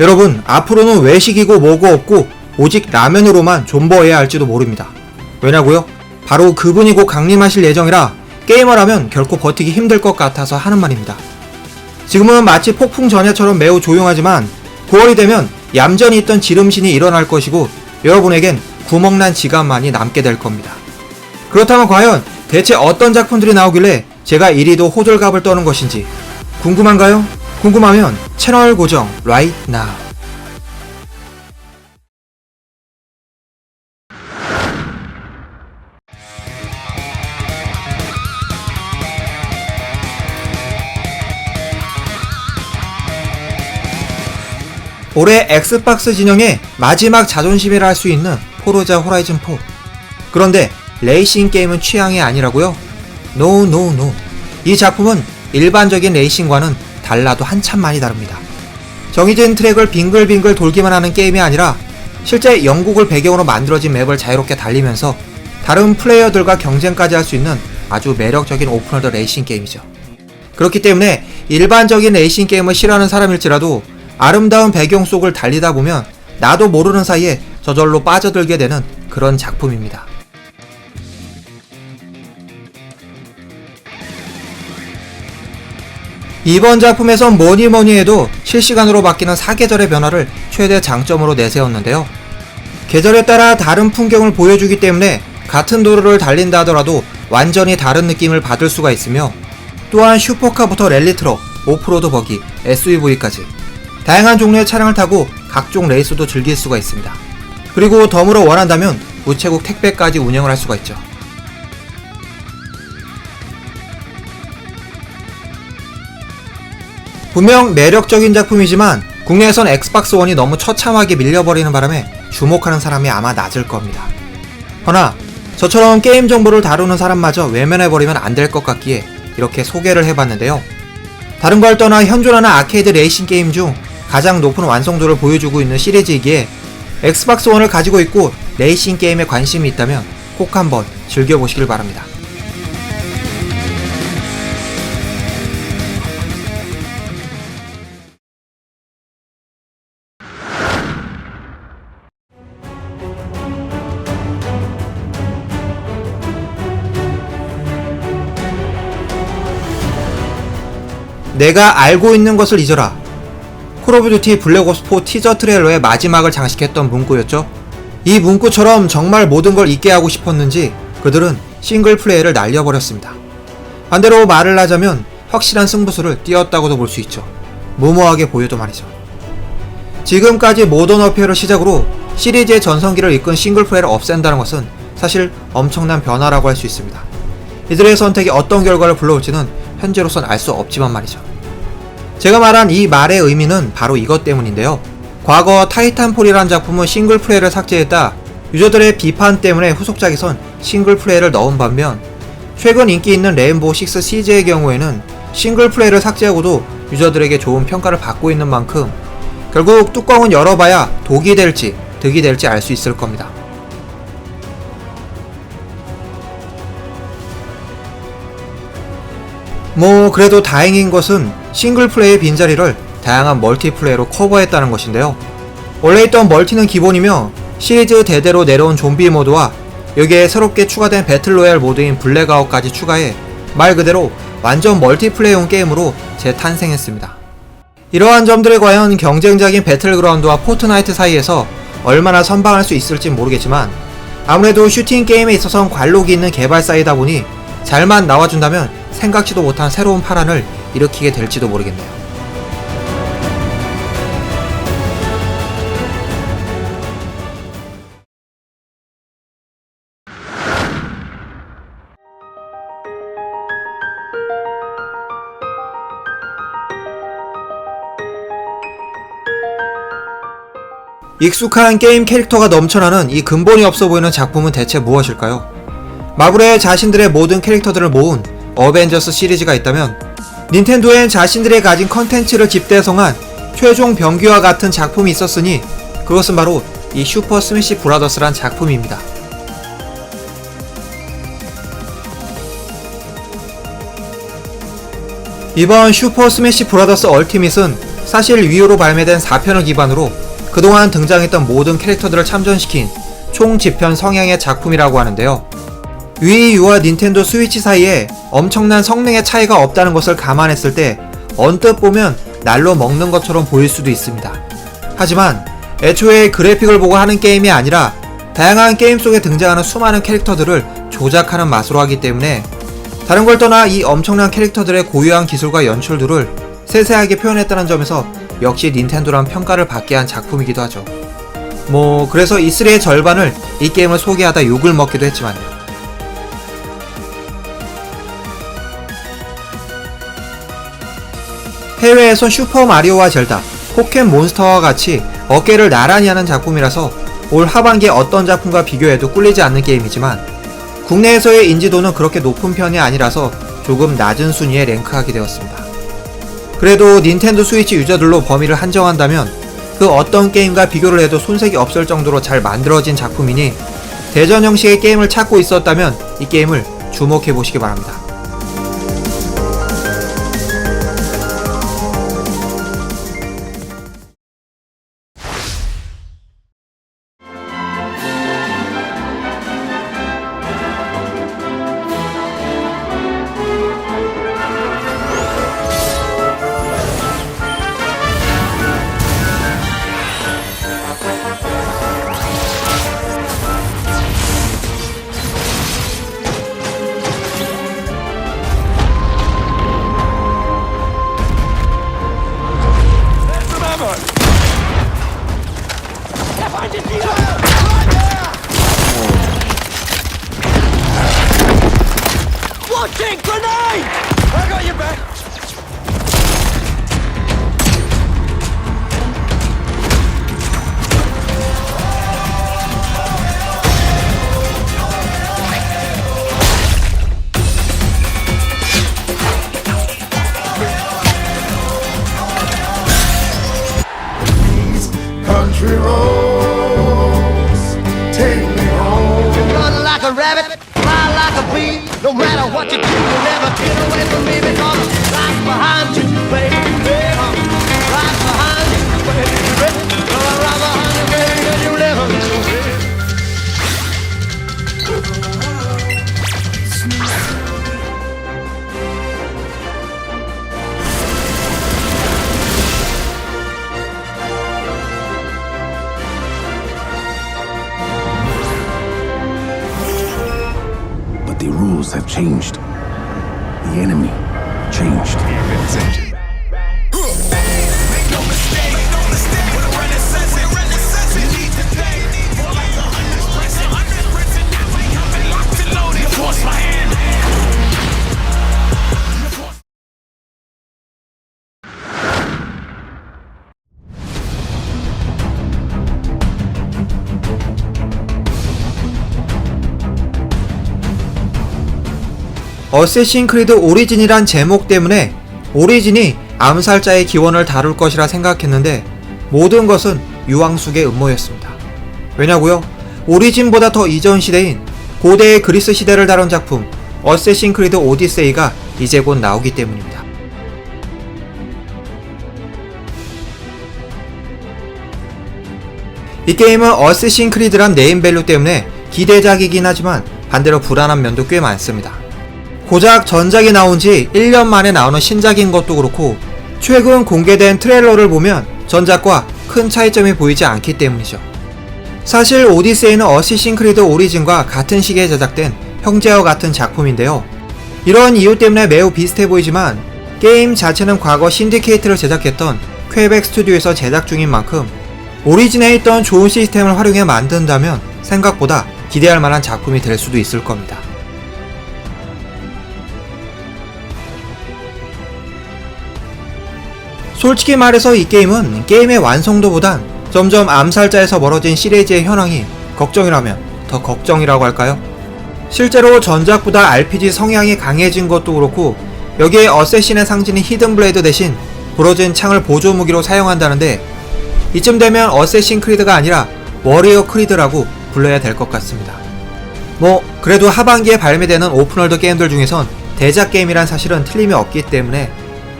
여러분, 앞으로는 외식이고 뭐고 없고 오직 라면으로만 존버해야 할지도 모릅니다. 왜냐고요? 바로 그분이 곧 강림하실 예정이라 게이머라면 결코 버티기 힘들 것 같아서 하는 말입니다. 지금은 마치 폭풍 전야처럼 매우 조용하지만 9월이 되면 얌전히 있던 지름신이 일어날 것이고 여러분에겐 구멍난 지갑만이 남게 될 겁니다. 그렇다면 과연 대체 어떤 작품들이 나오길래 제가 이리도 호들갑을 떠는 것인지 궁금한가요? 궁금하면 채널 고정 right now. 올해 엑스박스 진영의 마지막 자존심이라 할 수 있는 포르자 호라이즌 4. 그런데 레이싱 게임은 취향이 아니라고요? 노, 노, 노. 이 작품은 일반적인 레이싱과는 달라도 한참 많이 다릅니다. 정해진 트랙을 빙글빙글 돌기만 하는 게임이 아니라 실제 영국을 배경으로 만들어진 맵을 자유롭게 달리면서 다른 플레이어들과 경쟁까지 할 수 있는 아주 매력적인 오픈월드 레이싱 게임이죠. 그렇기 때문에 일반적인 레이싱 게임을 싫어하는 사람일지라도 아름다운 배경 속을 달리다 보면 나도 모르는 사이에 저절로 빠져들게 되는 그런 작품입니다. 이번 작품에선 뭐니 뭐니 해도 실시간으로 바뀌는 사계절의 변화를 최대 장점으로 내세웠는데요. 계절에 따라 다른 풍경을 보여주기 때문에 같은 도로를 달린다 하더라도 완전히 다른 느낌을 받을 수가 있으며 또한 슈퍼카부터 랠리 트럭, 오프로드 버기, SUV까지 다양한 종류의 차량을 타고 각종 레이스도 즐길 수가 있습니다. 그리고 덤으로 원한다면 우체국 택배까지 운영을 할 수가 있죠. 분명 매력적인 작품이지만 국내에선 엑스박스 원이 너무 처참하게 밀려버리는 바람에 주목하는 사람이 아마 낮을 겁니다. 허나 저처럼 게임 정보를 다루는 사람마저 외면해버리면 안 될 것 같기에 이렇게 소개를 해봤는데요. 다른 걸 떠나 현존하는 아케이드 레이싱 게임 중 가장 높은 완성도를 보여주고 있는 시리즈이기에 엑스박스 원을 가지고 있고 레이싱 게임에 관심이 있다면 꼭 한번 즐겨보시길 바랍니다. 내가 알고 있는 것을 잊어라. 콜 오브 듀티 블랙옵스 4 티저 트레일러의 마지막을 장식했던 문구였죠. 이 문구처럼 정말 모든 걸 잊게 하고 싶었는지 그들은 싱글 플레이를 날려버렸습니다. 반대로 말을 하자면 확실한 승부수를 띄었다고도 볼 수 있죠. 무모하게 보여도 말이죠. 지금까지 모던 어페어를 시작으로 시리즈의 전성기를 이끈 싱글 플레이를 없앤다는 것은 사실 엄청난 변화라고 할 수 있습니다. 이들의 선택이 어떤 결과를 불러올지는 현재로선 알 수 없지만 말이죠. 제가 말한 이 말의 의미는 바로 이것 때문인데요. 과거 타이탄폴이라는 작품은 싱글 플레이를 삭제했다. 유저들의 비판 때문에 후속작에선 싱글 플레이를 넣은 반면 최근 인기 있는 레인보우 6 시즈의 경우에는 싱글 플레이를 삭제하고도 유저들에게 좋은 평가를 받고 있는 만큼 결국 뚜껑은 열어봐야 독이 될지 득이 될지 알 수 있을 겁니다. 뭐 그래도 다행인 것은 싱글 플레이의 빈자리를 다양한 멀티플레이로 커버했다는 것인데요. 원래 있던 멀티는 기본이며 시리즈 대대로 내려온 좀비 모드와 여기에 새롭게 추가된 배틀로얄 모드인 블랙아웃까지 추가해 말 그대로 완전 멀티플레이용 게임으로 재탄생했습니다. 이러한 점들에 과연 경쟁작인 배틀그라운드와 포트나이트 사이에서 얼마나 선방할 수 있을지 모르겠지만 아무래도 슈팅 게임에 있어선 관록이 있는 개발사이다 보니 잘만 나와준다면 생각지도 못한 새로운 파란을 일으키게 될지도 모르겠네요. 익숙한 게임 캐릭터가 넘쳐나는 이 근본이 없어 보이는 작품은 대체 무엇일까요? 마블의 자신들의 모든 캐릭터들을 모은 어벤져스 시리즈가 있다면 닌텐도엔 자신들의 가진 컨텐츠를 집대성한 최종 병기와 같은 작품이 있었으니 그것은 바로 이 슈퍼 스매시 브라더스란 작품입니다. 이번 슈퍼 스매시 브라더스 얼티밋은 사실 위유로 발매된 4편을 기반으로 그동안 등장했던 모든 캐릭터들을 참전시킨 총 지편 성향의 작품이라고 하는데요. 위유와 닌텐도 스위치 사이에 엄청난 성능의 차이가 없다는 것을 감안했을 때 언뜻 보면 날로 먹는 것처럼 보일 수도 있습니다. 하지만 애초에 그래픽을 보고 하는 게임이 아니라 다양한 게임 속에 등장하는 수많은 캐릭터들을 조작하는 맛으로 하기 때문에 다른 걸 떠나 이 엄청난 캐릭터들의 고유한 기술과 연출들을 세세하게 표현했다는 점에서 역시 닌텐도란 평가를 받게 한 작품이기도 하죠. 뭐 그래서 E3의 절반을 이 게임을 소개하다 욕을 먹기도 했지만요. 해외에선 슈퍼 마리오와 젤다, 포켓 몬스터와 같이 어깨를 나란히 하는 작품이라서 올 하반기에 어떤 작품과 비교해도 꿀리지 않는 게임이지만 국내에서의 인지도는 그렇게 높은 편이 아니라서 조금 낮은 순위에 랭크하게 되었습니다. 그래도 닌텐도 스위치 유저들로 범위를 한정한다면 그 어떤 게임과 비교를 해도 손색이 없을 정도로 잘 만들어진 작품이니 대전 형식의 게임을 찾고 있었다면 이 게임을 주목해 보시기 바랍니다. Launching grenade! I got you back. country roads No matter what you do, you'll never get away from me because I'm behind you, baby. Rules have changed. The enemy changed. 어쌔신 크리드 오리진이란 제목 때문에 오리진이 암살자의 기원을 다룰 것이라 생각했는데 모든 것은 유황숙의 음모였습니다. 왜냐고요? 오리진보다 더 이전 시대인 고대의 그리스 시대를 다룬 작품 어쌔신 크리드 오디세이가 이제 곧 나오기 때문입니다. 이 게임은 어쌔신 크리드란 네임밸류 때문에 기대작이긴 하지만 반대로 불안한 면도 꽤 많습니다. 고작 전작이 나온 지 1년 만에 나오는 신작인 것도 그렇고 최근 공개된 트레일러를 보면 전작과 큰 차이점이 보이지 않기 때문이죠. 사실 오디세이는 어시신 크리드 오리진과 같은 시기에 제작된 형제와 같은 작품인데요. 이런 이유 때문에 매우 비슷해 보이지만 게임 자체는 과거 신디케이트를 제작했던 퀘벡 스튜디오에서 제작 중인 만큼 오리진에 있던 좋은 시스템을 활용해 만든다면 생각보다 기대할 만한 작품이 될 수도 있을 겁니다. 솔직히 말해서 이 게임은 게임의 완성도보단 점점 암살자에서 멀어진 시리즈의 현황이 걱정이라면 더 걱정이라고 할까요? 실제로 전작보다 RPG 성향이 강해진 것도 그렇고 여기에 어쌔신의 상징인 히든블레이드 대신 부러진 창을 보조 무기로 사용한다는데 이쯤 되면 어쌔신 크리드가 아니라 워리어 크리드라고 불러야 될 것 같습니다. 뭐 그래도 하반기에 발매되는 오픈월드 게임들 중에선 대작 게임이란 사실은 틀림이 없기 때문에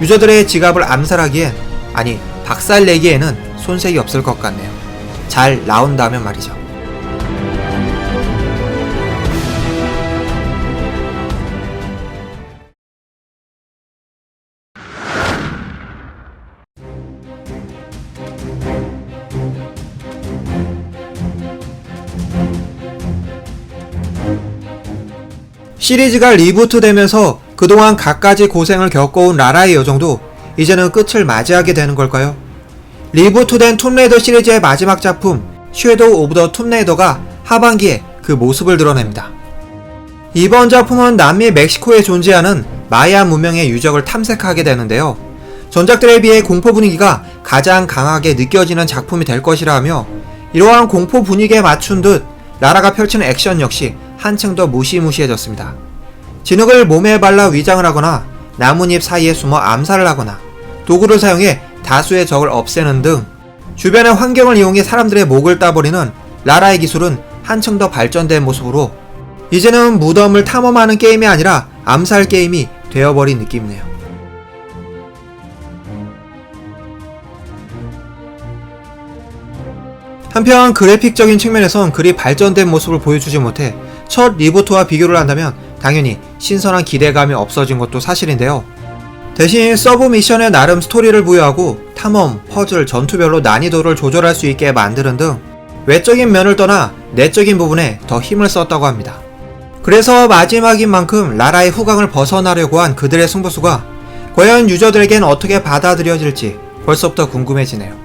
유저들의 지갑을 암살하기엔 아니, 박살내기에는 손색이 없을 것 같네요. 잘 나온다면 말이죠. 시리즈가 리부트되면서 그동안 갖가지 고생을 겪어온 라라의 여정도 이제는 끝을 맞이하게 되는 걸까요? 리부트된 툼레이더 시리즈의 마지막 작품 섀도우 오브 더 툼레이더가 하반기에 그 모습을 드러냅니다. 이번 작품은 남미 멕시코에 존재하는 마야 문명의 유적을 탐색하게 되는데요. 전작들에 비해 공포 분위기가 가장 강하게 느껴지는 작품이 될 것이라 하며 이러한 공포 분위기에 맞춘 듯 라라가 펼치는 액션 역시 한층 더 무시무시해졌습니다. 진흙을 몸에 발라 위장을 하거나 나뭇잎 사이에 숨어 암살을 하거나 도구를 사용해 다수의 적을 없애는 등 주변의 환경을 이용해 사람들의 목을 따버리는 라라의 기술은 한층 더 발전된 모습으로 이제는 무덤을 탐험하는 게임이 아니라 암살 게임이 되어버린 느낌이네요. 한편 그래픽적인 측면에선 그리 발전된 모습을 보여주지 못해 첫 리부트와 비교를 한다면 당연히 신선한 기대감이 없어진 것도 사실인데요. 대신 서브 미션에 나름 스토리를 부여하고 탐험, 퍼즐, 전투별로 난이도를 조절할 수 있게 만드는 등 외적인 면을 떠나 내적인 부분에 더 힘을 썼다고 합니다. 그래서 마지막인 만큼 라라의 후광을 벗어나려고 한 그들의 승부수가 과연 유저들에겐 어떻게 받아들여질지 벌써부터 궁금해지네요.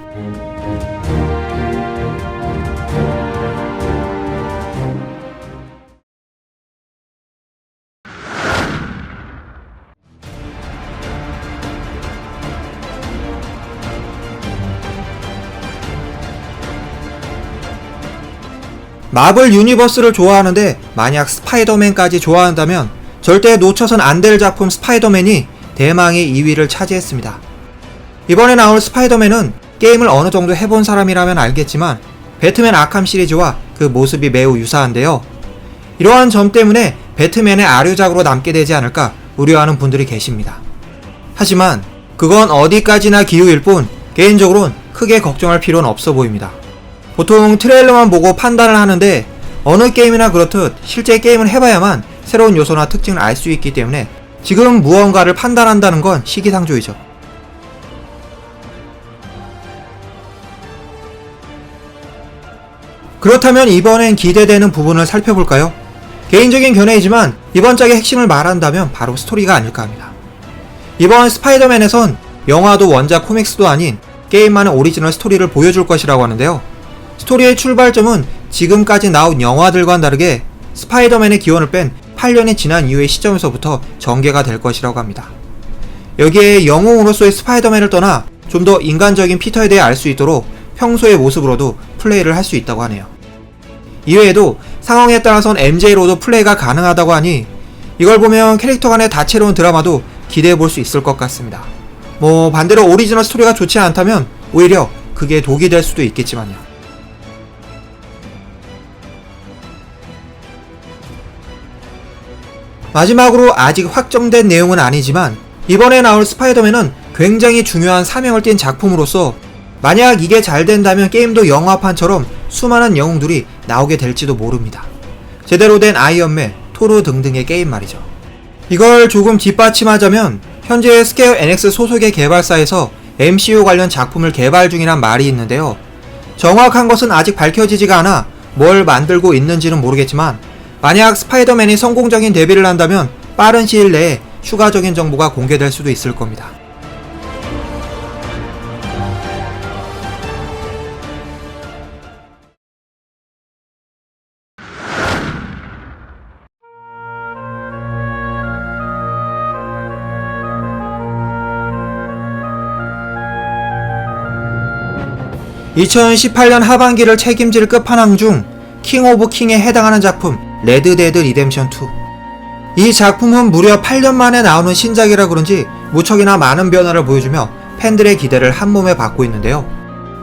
마블 유니버스를 좋아하는데 만약 스파이더맨까지 좋아한다면 절대 놓쳐선 안 될 작품 스파이더맨이 대망의 2위를 차지했습니다. 이번에 나올 스파이더맨은 게임을 어느 정도 해본 사람이라면 알겠지만 배트맨 아캄 시리즈와 그 모습이 매우 유사한데요. 이러한 점 때문에 배트맨의 아류작으로 남게 되지 않을까 우려하는 분들이 계십니다. 하지만 그건 어디까지나 기우일 뿐 개인적으론 크게 걱정할 필요는 없어 보입니다. 보통 트레일러만 보고 판단을 하는데 어느 게임이나 그렇듯 실제 게임을 해봐야만 새로운 요소나 특징을 알 수 있기 때문에 지금 무언가를 판단한다는 건 시기상조이죠. 그렇다면 이번엔 기대되는 부분을 살펴볼까요? 개인적인 견해이지만 이번 작의 핵심을 말한다면 바로 스토리가 아닐까 합니다. 이번 스파이더맨에선 영화도 원작 코믹스도 아닌 게임만의 오리지널 스토리를 보여줄 것이라고 하는데요. 스토리의 출발점은 지금까지 나온 영화들과는 다르게 스파이더맨의 기원을 뺀 8년이 지난 이후의 시점에서부터 전개가 될 것이라고 합니다. 여기에 영웅으로서의 스파이더맨을 떠나 좀 더 인간적인 피터에 대해 알 수 있도록 평소의 모습으로도 플레이를 할 수 있다고 하네요. 이외에도 상황에 따라선 MJ로도 플레이가 가능하다고 하니 이걸 보면 캐릭터 간의 다채로운 드라마도 기대해 볼 수 있을 것 같습니다. 뭐 반대로 오리지널 스토리가 좋지 않다면 오히려 그게 독이 될 수도 있겠지만요. 마지막으로 아직 확정된 내용은 아니지만 이번에 나올 스파이더맨은 굉장히 중요한 사명을 띈 작품으로서 만약 이게 잘 된다면 게임도 영화판처럼 수많은 영웅들이 나오게 될지도 모릅니다. 제대로 된 아이언맨, 토르 등등의 게임 말이죠. 이걸 조금 뒷받침하자면 현재 스퀘어 NX 소속의 개발사에서 MCU 관련 작품을 개발 중이란 말이 있는데요. 정확한 것은 아직 밝혀지지가 않아 뭘 만들고 있는지는 모르겠지만 만약 스파이더맨이 성공적인 데뷔를 한다면 빠른 시일 내에 추가적인 정보가 공개될 수도 있을 겁니다. (2018년) 하반기를 책임질 끝판왕 중 킹 오브 킹에 해당하는 작품 레드데드 리뎀션 2. 이 작품은 무려 8년 만에 나오는 신작이라 그런지 무척이나 많은 변화를 보여주며 팬들의 기대를 한몸에 받고 있는데요.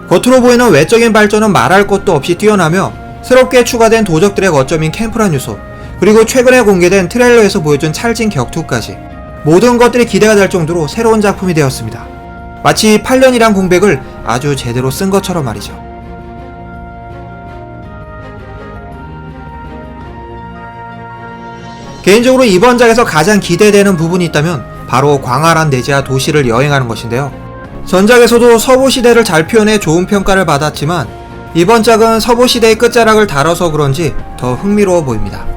겉으로 보이는 외적인 발전은 말할 것도 없이 뛰어나며 새롭게 추가된 도적들의 거점인 캠프란 요소, 그리고 최근에 공개된 트레일러에서 보여준 찰진 격투까지 모든 것들이 기대가 될 정도로 새로운 작품이 되었습니다. 마치 8년이란 공백을 아주 제대로 쓴 것처럼 말이죠. 개인적으로 이번 작에서 가장 기대되는 부분이 있다면 바로 광활한 내지와 도시를 여행하는 것인데요. 전작에서도 서부시대를 잘 표현해 좋은 평가를 받았지만 이번 작은 서부시대의 끝자락을 다뤄서 그런지 더 흥미로워 보입니다.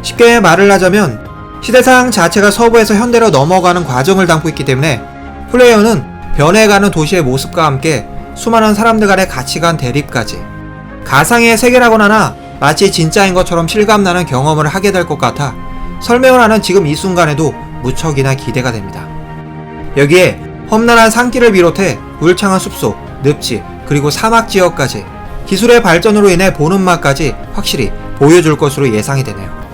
쉽게 말을 하자면 시대상 자체가 서부에서 현대로 넘어가는 과정을 담고 있기 때문에 플레이어는 변해가는 도시의 모습과 함께 수많은 사람들 간의 가치관 대립까지 가상의 세계라고나나 마치 진짜인 것처럼 실감나는 경험을 하게 될 것 같아 설명을 하는 지금 이 순간에도 무척이나 기대가 됩니다. 여기에 험난한 산길을 비롯해 울창한 숲속, 늪지, 그리고 사막 지역까지 기술의 발전으로 인해 보는 맛까지 확실히 보여줄 것으로 예상이 되네요.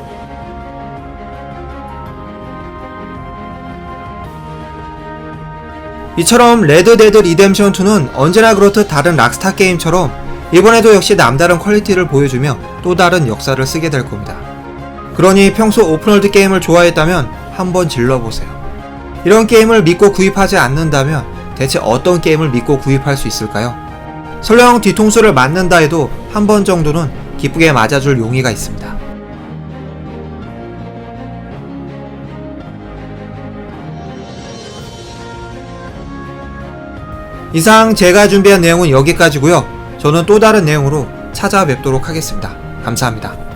이처럼 레드 데드 리뎀션 2는 언제나 그렇듯 다른 락스타 게임처럼 이번에도 역시 남다른 퀄리티를 보여주며 또 다른 역사를 쓰게 될 겁니다. 그러니 평소 오픈월드 게임을 좋아했다면 한번 질러보세요. 이런 게임을 믿고 구입하지 않는다면 대체 어떤 게임을 믿고 구입할 수 있을까요? 설령 뒤통수를 맞는다 해도 한 번 정도는 기쁘게 맞아줄 용의가 있습니다. 이상 제가 준비한 내용은 여기까지고요. 저는 또 다른 내용으로 찾아뵙도록 하겠습니다. 감사합니다.